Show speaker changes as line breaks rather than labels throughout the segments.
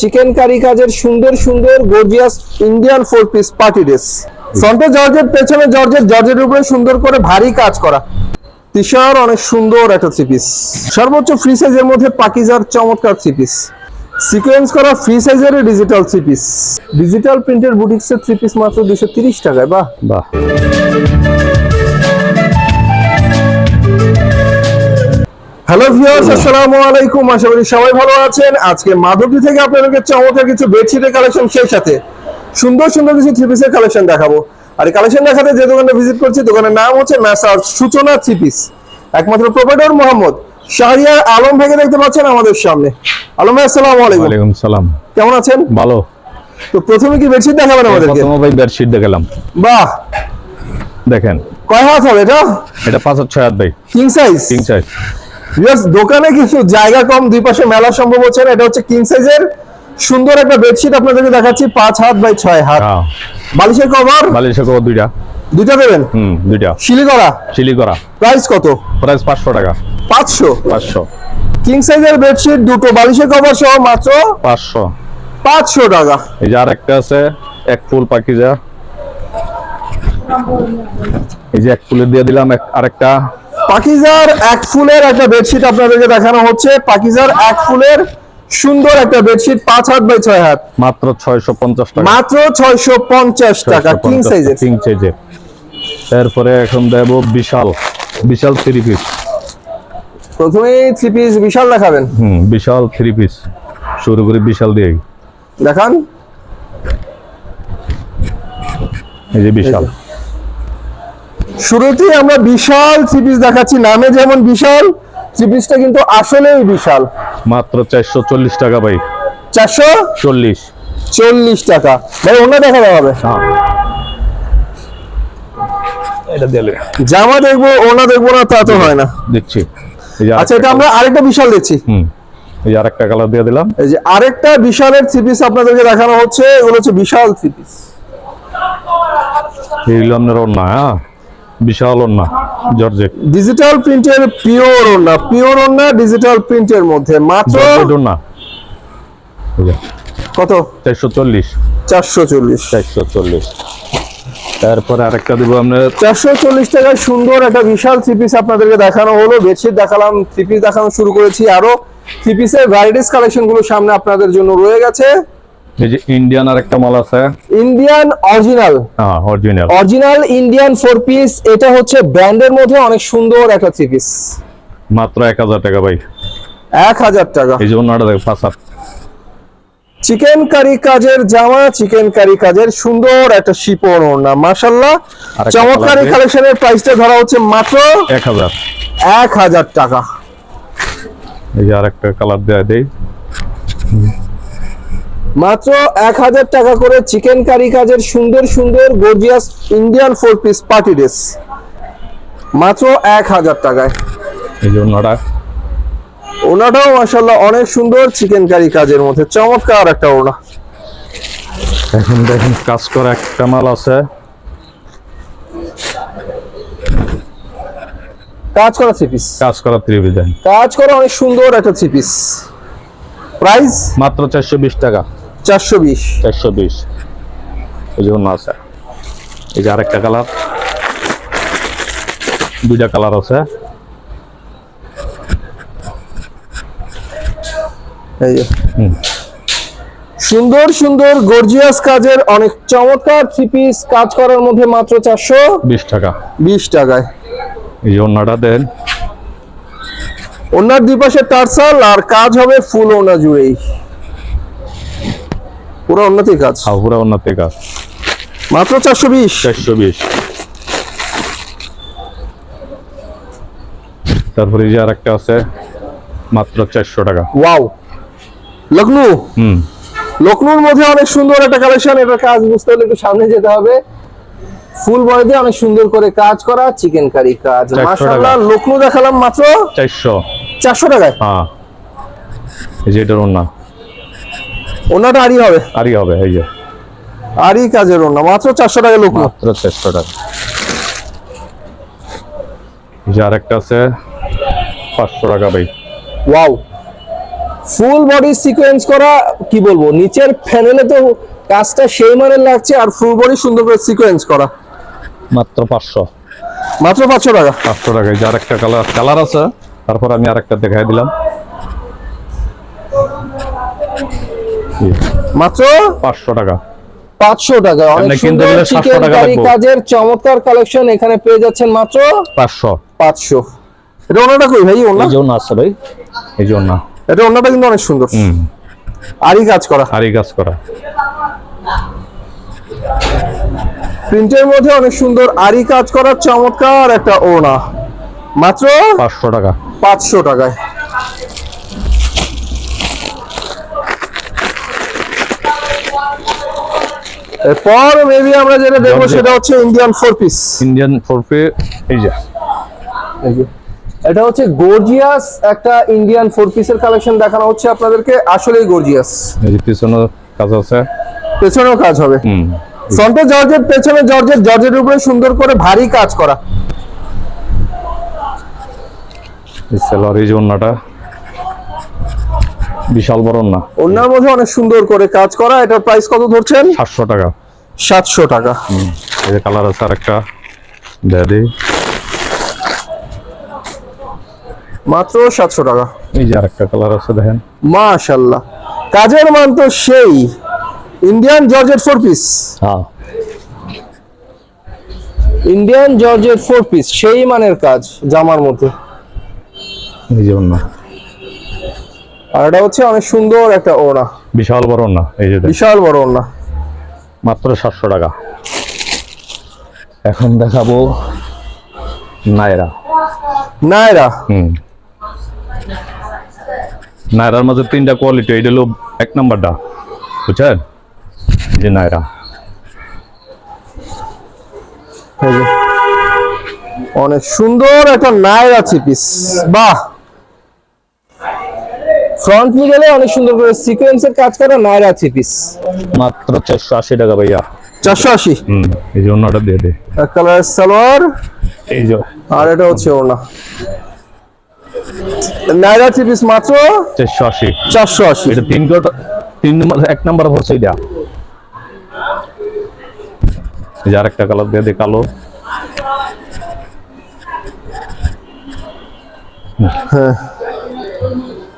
Chicken curry কাজের সুন্দর সুন্দর gorgeous Indian four piece party dress ফ্রন্টে জর্জেট পেছনে জর্জেট জর্জেটের উপরে সুন্দর করে ভারী কাজ করা। তিশার অনেক সুন্দর একটা থ্রি পিস সর্বোচ্চ ফ্রি সাইজের মধ্যে পাকিজার চমৎকার থ্রি পিস সিকোয়েন্স করা ফ্রি সাইজের ডিজিটাল থ্রি পিস ডিজিটাল প্রিন্টের বুটিক্সের থ্রি পিস মাত্র দুশো তিরিশ টাকায়, বাহ।
বাহ।
হ্যালো ভিউয়ার্স আসসালামু আলাইকুম আশা করি সবাই ভালো আছেন। আজকে মাধবদী থেকে আপনাদেরকে চমৎকার কিছু বেডশিটের কালেকশন সেই সাথে। সুন্দর সুন্দর কিছু থ্রি পিসের কালেকশন দেখাবো। আর এই কালেকশন দেখাতে যে দোকানে ভিজিট করছি দোকানের নাম হচ্ছে নাসার সূচনা থ্রি পিস একমাত্র প্রোপাইটর মোহাম্মদ শাহরিয়ার আলম ভাইকে দেখতে পাচ্ছেন আমাদের সামনে। আলম ভাই আসসালামু আলাইকুম।
ওয়ালাইকুম সালাম।
কেমন আছেন?
ভালো।
তো প্রথমে কি বেডশিট দেখাবেন আমাদেরকে?
প্রথমে ভাই বেডশিট দেখালাম।
বাহ!
দেখেন।
কয় হাত হবে এটা?
এটা পাঁচ হাজার ছয় হাত ভাই।
কিং সাইজ
কিং সাইজ
দোকানে কিছু জায়গা কম দুই পাশে মেলা সম্ভব হচ্ছে না। এটা হচ্ছে কিং সাইজের সুন্দর একটা বেডশিট আপনাদেরকে দেখাচ্ছি পাঁচ হাত বাই ছয় হাত।
হ্যাঁ।
বালিশের কভার
বালিশের কভার দুইটা।
দুইটা দেবেন?
হুম দুইটা।
শিলি করা
চিলি করা
প্রাইস কত?
প্রাইস পাঁচশো টাকা।
পাঁচশো?
পাঁচশো।
কিং সাইজের বেডশিট দুটো বালিশের কভার সহ মাত্র
পাঁচশো।
পাঁচশো টাকা।
এই যে আরেকটা আছে এক ফুল পাখিজা এই যে এক ফুলের দিয়ে দিলাম আরেকটা।
পাকিজার এক ফুলের একটা বেডশিট আপনাদেরকে দেখানো হচ্ছে। পাকিজার এক ফুলের সুন্দর একটা বেডশিট পাঁচ হাত বাই ছয় হাত।
মাত্র ছয়শো পঞ্চাশ টাকা।
মাত্র ছয়শো পঞ্চাশ টাকা কিং সাইজের
কিং সাইজের তারপরে এখন দেব বিশাল বিশাল থ্রি পিস
প্রথমেই থ্রি পিস বিশাল দেখাবেন।
হুম বিশাল থ্রি পিস শুরু করি বিশাল দিয়ে
দেখান।
এই যে বিশাল।
শুরুতেই আমরা বিশাল পিস দেখাচ্ছি। নামে যেমন বিশাল পিসটা কিন্তু আসলেই বিশাল।
মাত্র চারশো চল্লিশ টাকা ভাই।
চারশো
চল্লিশ।
চল্লিশ টাকা। ভাই অন্য দেখা হবে।
হ্যাঁ। এটা দিলে
জামা দেখব ওনা দেখব না তা তো হয় না।
দেখছি। এই
আচ্ছা এটা আমরা আরেকটা বিশাল দিচ্ছি
হুম। এই আরেকটা কালার দিয়ে দিলাম।
এই যে আরেকটা বিশালের থ্রি পিস আপনাদেরকে দেখানো হচ্ছে এগুলো হচ্ছে বিশাল থ্রি পিস
এইগুলো আপনার ওড়না হ্যাঁ। বিশাল ওড়না জর্জেট।
ডিজিটাল প্রিন্টের পিওর ওনা পিওর ওনা ডিজিটাল প্রিন্টের মধ্যে মাত্র
ওড়না।
কত?
চল্লিশ।
চারশো চল্লিশ।
চারশো চল্লিশ। তারপরে আরেকটা দিব আপনার
চারশো চল্লিশ টাকায় সুন্দর একটা বিশাল থ্রি পিস আপনাদেরকে দেখানো হলো। বেডশিট দেখালাম থ্রি পিস দেখানো শুরু করেছি। আরও থ্রি পিসের ভ্যারাইটিস কালেকশনগুলো সামনে আপনাদের জন্য রয়ে গেছে।
এই যে ইন্ডিয়ান আরেকটা মাল আছে।
ইন্ডিয়ান অরিজিনাল
হ্যাঁ original
original Indian four piece এটা হচ্ছে ব্র্যান্ডের মধ্যে অনেক সুন্দর একটা থ্রি পিস
মাত্র এক হাজার টাকা ভাই।
এক হাজার টাকা।
এই যে ওড়নাটা দেখো পাঁচ
চিকেন কারি কাজের জামা চিকেন কারি কাজের সুন্দর একটা শিপন ওড়না
আরেকটা
চমৎকারী কালেকশনের প্রাইসটা ধরা হচ্ছে মাত্র
এক হাজার।
এক হাজার টাকা।
এই যে আরেকটা কালার দেওয়া দেই।
মাত্র এক হাজার টাকা করে চিকেন কারি কাজের সুন্দর সুন্দর gorgeous Indian four piece party dress. মাত্র এক হাজার টাকায়।
এই যে ওড়নাটা
ওনাটাও মাসাল্লাহ অনেক সুন্দর চিকেন কারি কাজের মধ্যে। চমৎকার একটা ওনা।
এখন দেখেন কাজ করা একটা মাল আছে।
কাজ করা থ্রি পিস
কাজ করা থ্রি ডিজাইন
কাজ করা অনেক সুন্দর একটা থ্রি পিস প্রাইস
মাত্র চারশো বিশ টাকা।
চারশো বিশ।
চারশো বিশ। এই যে অন্য আছে। এই যে আরেকটা কালার। দুইটা কালার আছে।
এই যে। সুন্দর সুন্দর গর্জিয়াস কাজের অনেক চমৎকার থ্রি পিস কাজ করার মধ্যে মাত্র চারশো
বিশ টাকা।
বিশ টাকায়।
এই যে অন্যটা দেন।
ওনার দুই পাশে টার্সাল আর কাজ হবে ফুল ওনা জুড়েই পুরো উন্নতি কাজ
হাফুরা অন্যতে কাজ
মাত্র চারশো বিশ?
চারশো বিশ। তারপরে যে আরেকটা আছে মাত্র চারশো টাকা।
ওয়াও। লখনৌ
হুম।
লখনৌর মধ্যে অনেক সুন্দর একটা কালেকশন এটার কাজ বুঝতে হলে একটু সামনে যেতে হবে। ফুল বয় দিয়ে অনেক সুন্দর করে কাজ করা চিকেন কারি কাজ।
400
মাশাআল্লাহ
টাকা।
লখনৌ দেখালাম মাত্র
চারশো।
চারশো টাকায়।
হ্যাঁ। এই যে এটার অন্য
ওনাটা আরই হবে?
আরই হবে এই যে।
আরই কাজের ওনা মাত্র চারশো টাকা লখনৌ
মাত্র চারশো টাকা। এই যে আরেকটা আছে পাঁচশো টাকা ভাই।
ওয়াও। ফুল বডি সিকোয়েন্স করা কি বলব নিচের প্যানেলে তো কাজটা সেই মানের লাগছে আর ফুল বডি সুন্দর করে সিকোয়েন্স করা।
মাত্র পাঁচশো।
মাত্র পাঁচশো টাকা।
পাঁচশো টাকায় যার একটা কালার কালার আছে। তারপর আমি আরেকটা দেখাই দিলাম।
মাত্র
পাঁচশো টাকা।
পাঁচশো টাকা। অনেক সুন্দর
গেলে 700
চিকেন কারি কাজের চমৎকার কালেকশন এখানে পেয়ে যাচ্ছেন মাত্র
পাঁচশো।
পাঁচশো। এটা ওনাটা কই ভাই? ওনা?
এই আছে ভাই। এই জন্য
এটা ওনাটা কিন্তু অনেক সুন্দর। আরই কাজ করা।
আরই কাজ করা।
প্রিন্টের মধ্যে অনেক সুন্দর আরি কাজ করা চমৎকার একটা ওনা। মাত্র
পাঁচশো টাকা।
পাঁচশো টাকায়। এরপর মেবি আমরা যেটা দেখব সেটা হচ্ছে ইন্ডিয়ান ফোর পিস
ইন্ডিয়ান ফোরপে এই যে।
এটা হচ্ছে গর্জিয়াস একটা ইন্ডিয়ান ফোর পিসের কালেকশন দেখানো হচ্ছে আপনাদেরকে আসলেই গর্জিয়াস
এই যে পিছনে কাজ আছে।
পেছনেও কাজ হবে।
হুম।
ফ্রন্টে জর্জেট পেছনে জর্জেট জর্জের উপরে সুন্দর করে ভারী কাজ করা।
এই সেলার অন্যটা বিশাল বড় না।
ওনার মধ্যে অনেক সুন্দর করে কাজ করা। এটার প্রাইস কত ধরছেন?
সাতশো টাকা।
সাতশো টাকা।
হুম, এই যে কালার আছে আরেকটা। দেয়া
মাত্র সাতশো টাকা।
এই যে আরেকটা কালার আছে দেখেন।
মাশাল্লাহ। কাজের মান তো সেই। ইন্ডিয়ান জর্জেট ফোর পিস
হ্যাঁ।
ইন্ডিয়ান জর্জেট ফোর পিস সেই মানের কাজ জামার মধ্যে।
এই যে অন্য।
আর এটা হচ্ছে অনেক সুন্দর একটা ওড়না।
বিশাল বড় না এই যে
বিশাল বড় ওড়না।
মাত্র সাতশো টাকা। এখন দেখাবো নায়রা।
নায়রা?
হুম। নায়রার মাঝে তিনটা কোয়ালিটি এটা হলো এক নাম্বারটা। বুঝছেন? এই যে নায়রা।
এই যে। অনেক সুন্দর একটা নায়রা চিপিস বাহ! ফ্রন্ট মিডলে অনেক সুন্দর করে সিকোয়েন্সের কাজ করা নায়রা থ্রি পিস
মাত্র চারশো আশি টাকা ভাইয়া।
চারশো আশি?
হুম এই যে অন্যটা দিয়ে দে।
এক কালার সালোয়ার।
এই যে।
আর এটা হচ্ছে ওড়না। নায়রা থ্রি পিস মাত্র
চারশো আশি।
চারশো আশি।
এটা তিন কোটা তিন নম্বর এক নাম্বার হচ্ছে এটা। এই যে আরেকটা কালার দিয়ে দে কালো।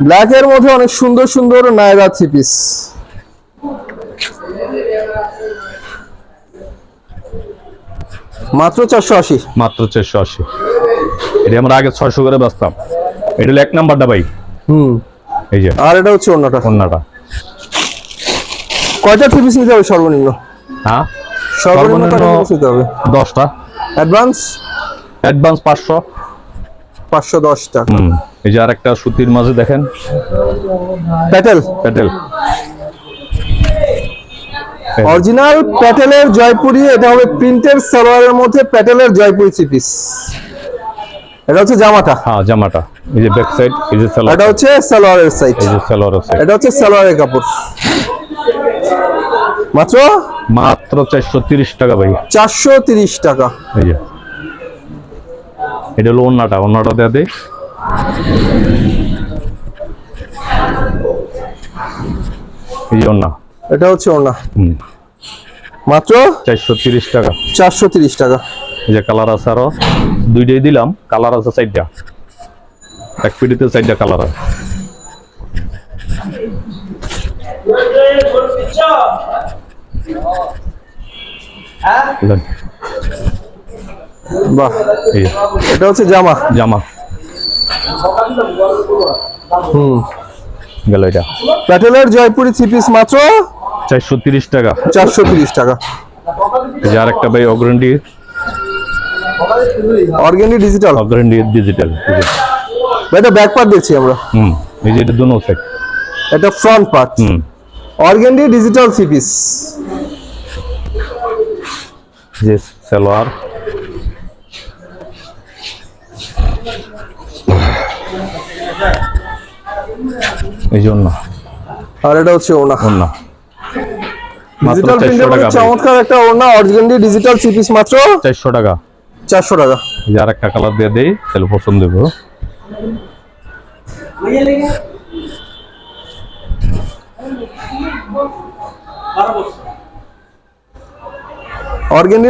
ব্ল্যাক এর মধ্যে অনেক সুন্দর সুন্দর নায়রা থ্রি পিস মাত্র চারশো আশি।
মাত্র চারশো আশি। এটা আমরা আগে ছয়শো করে বাঁচতাম। এটা হলো এক নাম্বারটা ভাই।
হুম।
এই যে।
আর এটা হচ্ছে অন্যটা।
কন্যাটা
কয়টা থ্রি পিস নিতে হবে সর্বনিম্ন?
হ্যাঁ?
সর্বনিম্ন
দশটা।
অ্যাডভান্স
অ্যাডভান্স পাঁচশো।
পাঁচশো দশ টাকা
হুম এই যে আরেকটা সুতির মাঝে দেখেন।
প্যাটেল।
প্যাটেল।
অরিজিনাল প্যাটেলের জয়পুরি এটা হবে প্রিন্টের সালোয়ারের মধ্যে প্যাটেলের জয়পুরি থ্রি পিস। এটা হচ্ছে জামাটা।
হ্যাঁ জামাটা। এই যে ব্যাক সাইড এই যে সালোয়ার।
এটা হচ্ছে সালোয়ারের সাইড
এই যে সালোয়ার সাইড
এটা হচ্ছে সালোয়ারের কাপড়। মাত্র?
মাত্র চারশো তিরিশ টাকা ভাই।
চারশো তিরিশ টাকা।
এই যে। এটা হলো অন্যটা অন্যটা দেয়া দে। এই যে
এটা হচ্ছে
হুম।
মাত্র?
চারশো তিরিশ টাকা।
চারশো তিরিশ টাকা।
এই যে কালার আছে আরও। দুইটাই দিলাম কালার আছে চারটা। এক পিডিতে চারটা কালার আছে। বুঝলেন?
বাহ এটা হচ্ছে জামা।
জামা।
হুম।
গেল এটা।
প্যাটেলের জয়পুরি থ্রি পিস মাত্র
চারশো তিরিশ টাকা।
চারশো তিরিশ টাকা।
এই যে আরেকটা ভাই অগ্রন্ডি
অর্গ্যানি ডিজিটাল
অগ্রন্ডি ডিজিটাল
এটা ব্যাক পার্ট দেখছি আমরা।
হুম এই যে এটা দুনো সেট
এটা ফ্রন্ট পার্ট
হুম।
অর্গ্যানি ডিজিটাল থ্রি পিস
সালোয়ার। এই জন্য
আর এটা হচ্ছে ওনা
মাত্র
ডিজিটাল প্রিন্টের মধ্যে চমৎকার একটা ওনা অর্গ্যানি ডিজিটাল থ্রি পিস মাত্র
চারশো টাকা।
চারশো টাকা।
এই যে আরেকটা কালার দিয়ে দেই তাহলে পছন্দ হবে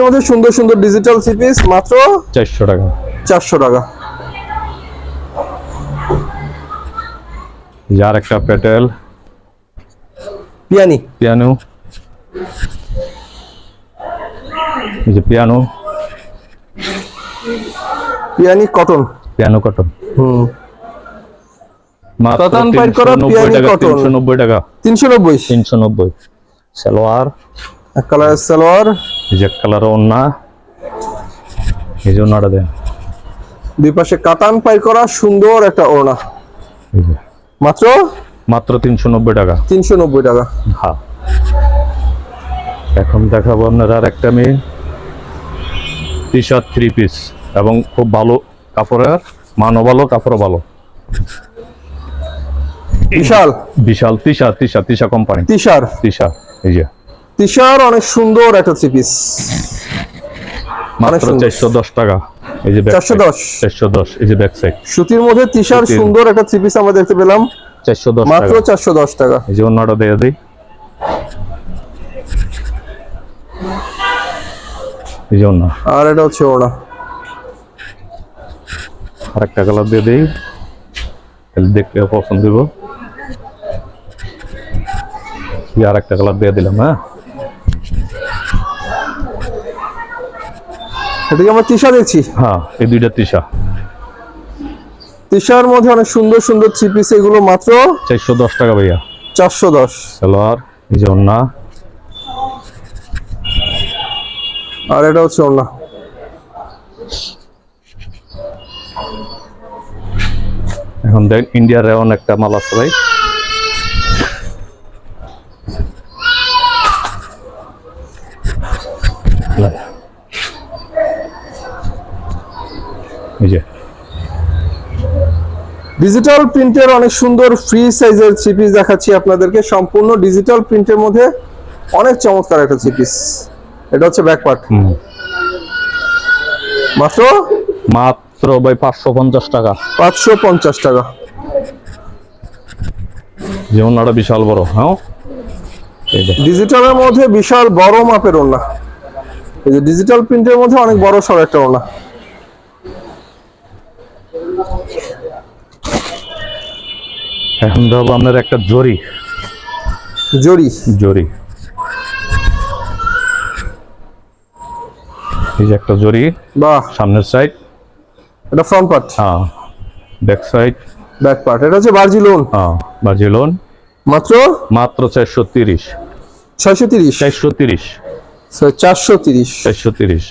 মধ্যে সুন্দর সুন্দর ডিজিটাল সিপিস মাত্র
চারশো টাকা।
চারশো টাকা।
যার একটা পেটেল।
পিয়ানি।
পিয়ানো। এই যে পিয়ানো।
পিয়ানি কটন।
Piano cotton.
হুম।
মাত্র
করা
390
পিয়ানি
টাকা
কটন।
তিনশো নব্বই টাকা।
তিনশো নব্বই।
তিনশো নব্বই। সালোয়ার।
এক কালারের সালোয়ার।
এই যে কালার ওন্না। এই যে ওন্নাটা দেন।
দুই পাশে কাতান পাই করা সুন্দর একটা ওড়না।
এই যে।
মাত্র?
মাত্র তিনশো নব্বই টাকা।
তিনশো নব্বই টাকা।
হ্যাঁ। এখন দেখাবো আপনার আর একটা মেয়ে। টি শার্ট থ্রি পিস এবং খুব ভালো কাপড়ের মানও ভালো কাপড়ও ভালো।
বিশাল।
বিশাল তিশা তিশা তিশা কোম্পানি
তিশার
তিশা এই যে।
তিশার অনেক সুন্দর একটা থ্রি পিস
মাত্র
সুন্দর।
চারশো দশ টাকা। এই যে
410
চারশো দশ। এই যে ব্যাক সাইড
সুতির মধ্যে তিশার সুন্দর একটা থ্রি পিস আমরা দেখতে পেলাম।
চারশো দশ
মাত্র
টাকা। এই যে অন্যটা দিয়ে দিই। এই যে অন্য।
আর এটা হচ্ছে ওড়না।
আর একটা কালার দিয়ে দিই। তাহলে দেখতে পছন্দ দিব আর একটা কালার দিয়ে দিলাম হ্যাঁ?
এদিকে আমরা তিশা দেখছি।
হ্যাঁ এই দুইটা তিশা
তিশার মধ্যে অনেক সুন্দর সুন্দর থ্রি পিস এগুলো মাত্র
চারশো দশ টাকা ভাইয়া।
চারশো দশ।
সালোয়ার এই যে অন্য
আর এটা হচ্ছে ওড়না।
এখন দেখ ইন্ডিয়ার রেওয়ান একটা মাল আছে ভাই।
ডিজিটাল প্রিন্টের অনেক সুন্দর ফ্রি সাইজের থ্রি পিস দেখাচ্ছি আপনাদেরকে। সম্পূর্ণ ডিজিটাল প্রিন্টের মধ্যে অনেক চমৎকার একটা থ্রি পিস এটা হচ্ছে ব্যাক পার্ট মাত্র?
মাত্র ভাই পাঁচশো পঞ্চাশ টাকা।
পাঁচশো পঞ্চাশ টাকা।
যে অন্যটা বিশাল বড় হ্যাঁ?
ডিজিটালের মধ্যে বিশাল বড় মাপের ওড়না। এই যে ডিজিটাল প্রিন্টের মধ্যে অনেক বড় সড় একটা ওড়না।
এখন ধরবো আপনার একটা জরি।
জরি?
জরি। এই যে একটা জরি
বাহ।
সামনের সাইড
এটা ফ্রন্ট পার্ট
হ্যাঁ ব্যাক সাইড
ব্যাক পার্ট এটা হচ্ছে বার্জি লোন
হ্যাঁ বাজিলন
মাত্র?
মাত্র চারশো তিরিশ।
ছয়শো তিরিশ?
চারশো তিরিশ।
চারশো তিরিশ।
চারশো তিরিশ।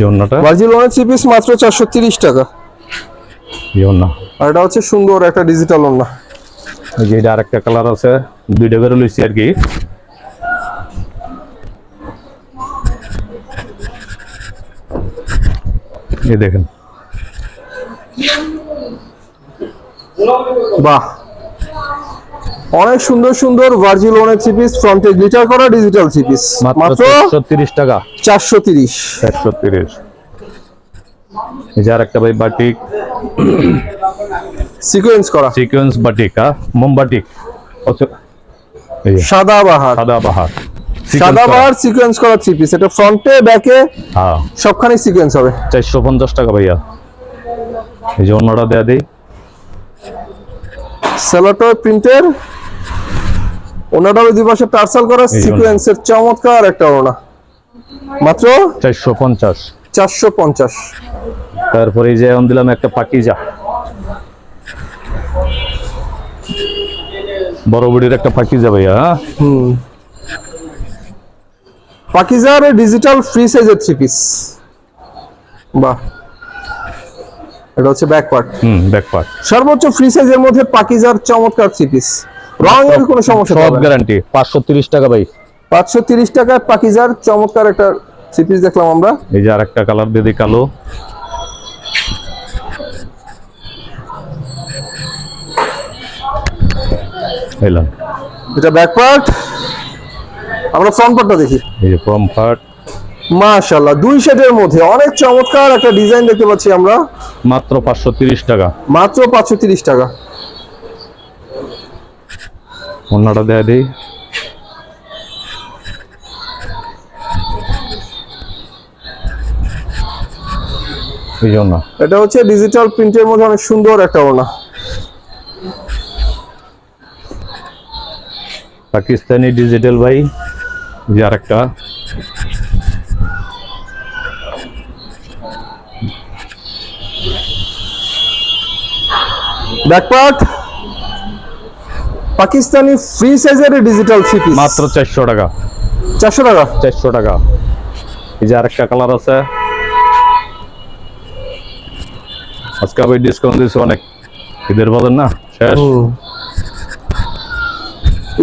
জন্যটা
বার্জি লোনের থ্রি পিস মাত্র চারশো তিরিশ টাকা।
জন্য
আর এটা হচ্ছে সুন্দর একটা ডিজিটাল ওড়না
এই যে এটা আরেকটা কালার আছে দুইটা করে লইছি আর কি। এই দেখেন।
বাহ। অনেক সুন্দর সুন্দর ভার্জি লোনের থ্রি পিস ফ্রন্টে গ্লিটার করা ডিজিটাল থ্রি পিস
মাত্র
মাত্র
চারশো তিরিশ টাকা।
চারশো তিরিশ।
চারশো তিরিশ। এই যে আরেকটা ভাই বাটিক।
সিকোয়েন্স করা।
সিকোয়েন্স বাটিক হ্যাঁ? মোমবাটিক। আচ্ছা,
সাদা বাহার।
সাদা বাহার।
সাদা বাহার সিকোয়েন্স করা থ্রি পিস এটা ফ্রন্টে ব্যাকে
হ্যাঁ।
সবখানে সিকোয়েন্স হবে।
চারশো পঞ্চাশ টাকা ভাইয়া। এই যে অন্যটা দেয়া দিই।
সেলোটর প্রিন্টের ওনাটার দুই পাশে টার্সাল করা। সিকোয়েন্সের চমৎকার একটা ওনা মাত্র
চারশো পঞ্চাশ।
চারশো পঞ্চাশ।
তারপরে যে এখন দিলাম একটা পাকিজা। বড় বুড়ির একটা পাকিজা ভাইয়া হ্যাঁ?
হুম। পাকিজার ডিজিটাল ফ্রি সাইজের থ্রি পিস বাহ। এটা হচ্ছে ব্যাক পার্ট
হুম ব্যাকপার্ট
সর্বোচ্চ ফ্রি সাইজের মধ্যে পাকিজার চমৎকার থ্রি পিস রঙের কোনো সমস্যা
সব গ্যারান্টি পাঁচশো তিরিশ টাকা ভাই।
পাঁচশো তিরিশ টাকায় পাকিজার চমৎকার একটা থ্রি পিস দেখলাম আমরা।
এই যে আরেকটা কালার দিয়ে দিই কালো। এলাম।
এটা ব্যাক পার্ট আমরা ফ্রন্ট পার্টটা দেখি।
এই যে কমফার্ট
মাশাআল্লাহ দুই শেডের মধ্যে অনেক চমৎকার একটা ডিজাইন দেখতে পাচ্ছি আমরা।
মাত্র পাঁচশো তিরিশ টাকা।
মাত্র পাঁচশো তিরিশ টাকা।
অন্যটা দেয়া দিই। এই জন্য
এটা হচ্ছে ডিজিটাল প্রিন্টের মধ্যে অনেক সুন্দর একটা ওড়না।
পাকিস্তানি ডিজিটাল ভাই যে আরেকটা।
ব্যাকপার্ট পাকিস্তানি ফ্রি সাইজের ডিজিটাল থ্রি
মাত্র চারশো টাকা।
চারশো টাকা।
চারশো টাকা। এই যে আরেকটা কালার আছে। আজকে আবার ডিসকাউন্ট দিয়েছে অনেক। ঈদের বাজার না? শেষ?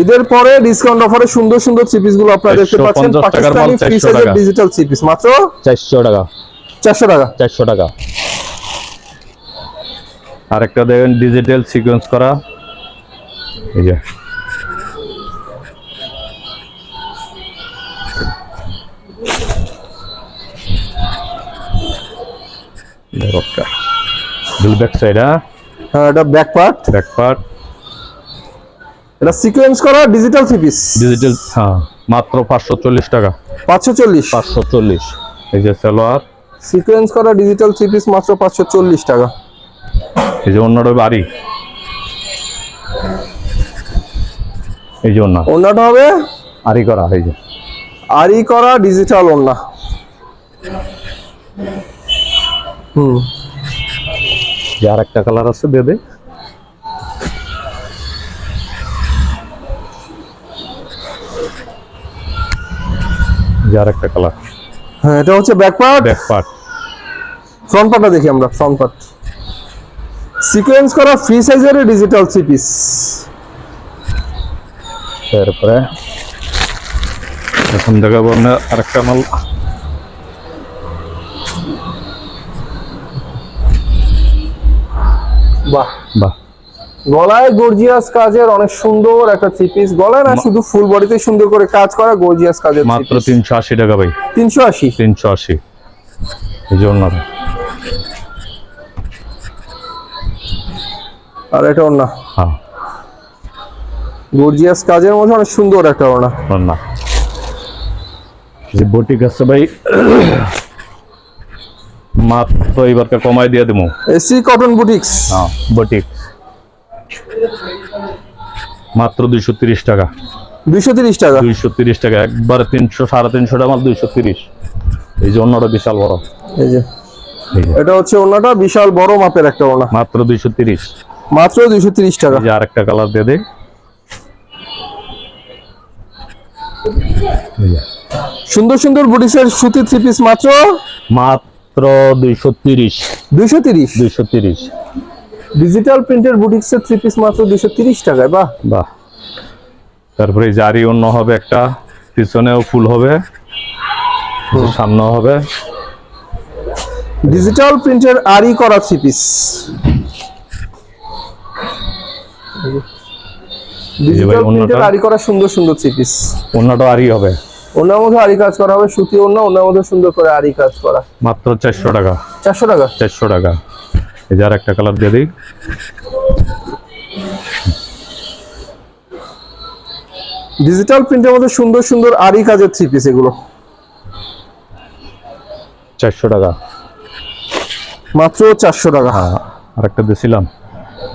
ঈদের পরে ডিসকাউন্ট অফারে সুন্দর সুন্দর থ্রি পিসগুলো আপনারা দেখতে পাচ্ছেন।
150 মাল
পাকিস্তানি ফ্রি সাইজের ডিজিটাল থ্রি পিস মাত্র?
চারশো টাকা।
চারশো টাকা?
চারশো টাকা। আরেকটা দেখেন ডিজিটাল সিকোয়েন্স করা। এই যে। ব্যাক সাইড হ্যাঁ
এটা ব্যাক পার্ট
ব্যাক পার্ট
এটা সিকোয়েন্স করা ডিজিটাল থ্রি পিস
ডিজিটাল হ্যাঁ মাত্র পাঁচশো চল্লিশ টাকা।
পাঁচশো চল্লিশ।
পাঁচশো চল্লিশ। এই যে সালোয়ার।
সিকোয়েন্স করা ডিজিটাল থ্রি পিস মাত্র পাঁচশো চল্লিশ টাকা।
এই যে অন্যটা বাড়ি এই যে অন্য
ওড়নাটা হবে
আরি করা এই যে।
আরি করা ডিজিটাল ওড়না হুম।
যে আর একটা কালার আছে দিয়ে দে যে আর একটা কালার।
হ্যাঁ এটা হচ্ছে back part
back part
front পার্টটা দেখি আমরা ফ্রন্ট পার্ট সিকোয়েন্স করা ফ্রি সাইজের ডিজিটাল থ্রি পিস
তারপরে এখন দেখাবো আমরা আরেকটা মাল।
বাহ।
বাহ।
গলায় গর্জিয়াস কাজের অনেক সুন্দর একটা থ্রি পিস গলায় না শুধু ফুল বডিতে সুন্দর করে কাজ করা গর্জিয়াস কাজের
মাত্র তিনশো আশি টাকা ভাই।
তিনশো আশি?
তিনশো আশি। এই জন্য
আর এটা ওড়না।
হ্যাঁ।
গর্জিয়াস কাজের মধ্যে অনেক সুন্দর একটা ওড়না।
না যে বটিক আছে ভাই মাত্র এবারকে কমাই দিয়ে দেবো
এসি কটন বুটিক্স
হ্যাঁ বটিক মাত্র দুইশো তিরিশ টাকা।
দুইশো তিরিশ টাকা?
দুইশো তিরিশ টাকা। একবার তিনশো সাড়ে তিনশো টাকা মাল দুইশো তিরিশ। এই যে অন্যটা বিশাল বড়।
এই যে। এটা হচ্ছে ওড়নাটা বিশাল বড় মাপের একটা ওড়না
মাত্র দুইশো তিরিশ।
মাত্র দুইশো তিরিশ টাকা।
যে আরেকটা কালার দিয়ে দেয়
সুন্দর সুন্দর বুটিক্সের সুতির থ্রি পিস মাত্র?
মাত্র দুইশো তিরিশ।
দুইশো তিরিশ?
দুইশো তিরিশ।
ডিজিটাল প্রিন্টের বুটিক্সের থ্রি পিস মাত্র দুইশো তিরিশ টাকায় বাহ।
বাহ। তারপরে জারি অন্য হবে একটা পিছনেও ফুল হবে সামনেও হবে।
ডিজিটাল প্রিন্টের আরি করা থ্রি পিস ডিজিটাল প্রিন্টের আরি করা সুন্দর সুন্দর থ্রি পিস
অন্যটা আরই হবে।
ওনার মধ্যে আরি কাজ করা হবে সুতি অন্য ওনার মধ্যে সুন্দর করে আরি কাজ করা।
মাত্র চারশো টাকা।
চারশো টাকা?
চারশো টাকা। এই যে আর একটা কালার দিয়ে দিই।
ডিজিটাল প্রিন্টের মধ্যে সুন্দর সুন্দর আরি কাজের থ্রি পিস এগুলো।
চারশো টাকা।
মাত্র চারশো টাকা।
হ্যাঁ আর একটা দিয়েছিলাম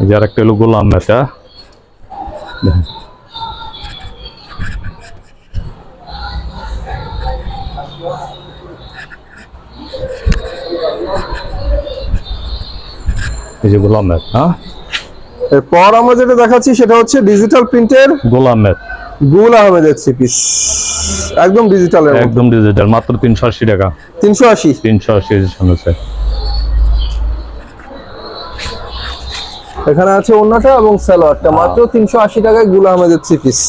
এই যে আর একটা হলো গোলাম এটা এই যে গোলাম মেদ হ্যাঁ?
এরপর আমরা যেটা দেখাচ্ছি সেটা হচ্ছে ডিজিটাল প্রিন্টের
গোলাম মেদ।
গুল আহমেদের থ্রি পিস একদম ডিজিটালের
একদম ডিজিটাল মাত্র তিনশো আশি টাকা।
তিনশো আশি।
তিনশো আশি আছে।
এখানে আছে ওন্নাটা এবং সালোয়ারটা মাত্র তিনশো আশি টাকায় গুল আহমেদের থ্রি পিস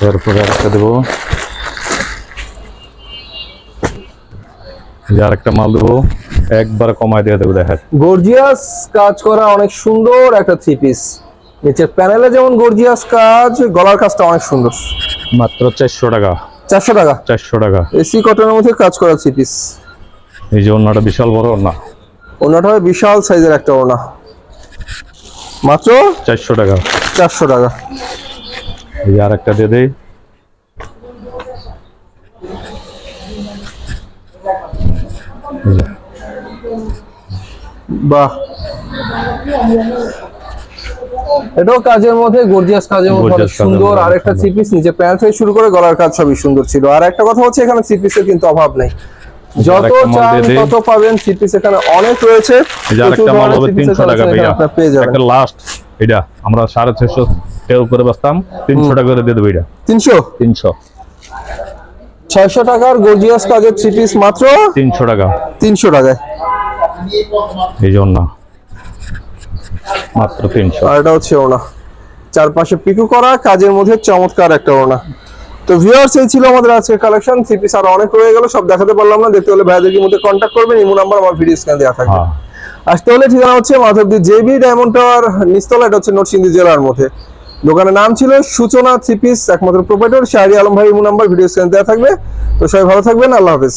তারপরে আরেকটা দেবো। যে আরেকটা মাল দেবো। একবার কমায় দিয়ে দেবো দেখেন।
গর্জিয়াস কাজ করা অনেক সুন্দর একটা থ্রি পিস নিচের প্যানেলে যেমন গর্জিয়াস কাজ গলার কাজটা অনেক সুন্দর।
মাত্র চারশো টাকা।
চারশো টাকা?
চারশো টাকা।
এসি কটনের মধ্যে কাজ করা থ্রি পিস
এই যে ওনাটা বিশাল বড় না
ওনাটা হয় বিশাল সাইজের একটা ওনা মাত্র
চারশো টাকা।
চারশো টাকা।
এই যে আরেকটা দিয়ে দেই এই যে।
বাহ। এটাও কাজের মধ্যে গর্জিয়াস কাজের মধ্যে সুন্দর। আর একটা নিচে প্যান্ট শুরু করে গলার কাজ সবই সুন্দর ছিল। আর একটা কথা হচ্ছে এখানে থ্রি পিসের কিন্তু অভাব নেই। যত
আরেকটা
চান তত পাবেন থ্রি পিস এখানে অনেক রয়েছে।
আরেকটা মাল হবে
three piece
তিনশো টাকা ভাইয়া। একটা লাস্ট এটা আমরা সাড়ে ছয়শো টেল করে বাঁচতাম তিনশো টাকা করে দিয়ে দেবো এটা।
তিনশো?
তিনশো।
ছয়শো টাকার গর্জিয়াস কাজের থ্রি পিস মাত্র
তিনশো টাকা।
তিনশো টাকায়।
এই জন্য মাত্র তিনশো।
আর এটা হচ্ছে ওনা চারপাশে পিকু করা কাজের মধ্যে চমৎকার একটা ওনা তো ভিউয়ার্স এই ছিল আমাদের আজকের কালেকশন থ্রি পিস আরও অনেক রয়ে গেল সব দেখাতে পারলাম না। দেখতে হলে ভাইদেরকে মধ্যে কন্ট্যাক্ট করবেন ইমো নাম্বার আমার ভিডিও স্ক্যান দেওয়া থাকবে।
হ্যাঁ।
আসতে হলে ঠিকানা হচ্ছে মাধবদী জেবি ডায়মন্ড টাওয়ার নিস্তলা এটা হচ্ছে নরসিংদী জেলার মধ্যে। দোকানের নাম ছিল সূচনা থ্রি পিস, একমাত্র প্রোপাইটার শাহরি আলম ভাই নাম্বার, ভিডিও স্ক্যান দেওয়া থাকবে। তো সবাই ভালো থাকবেন, আল্লাহ হাফেজ।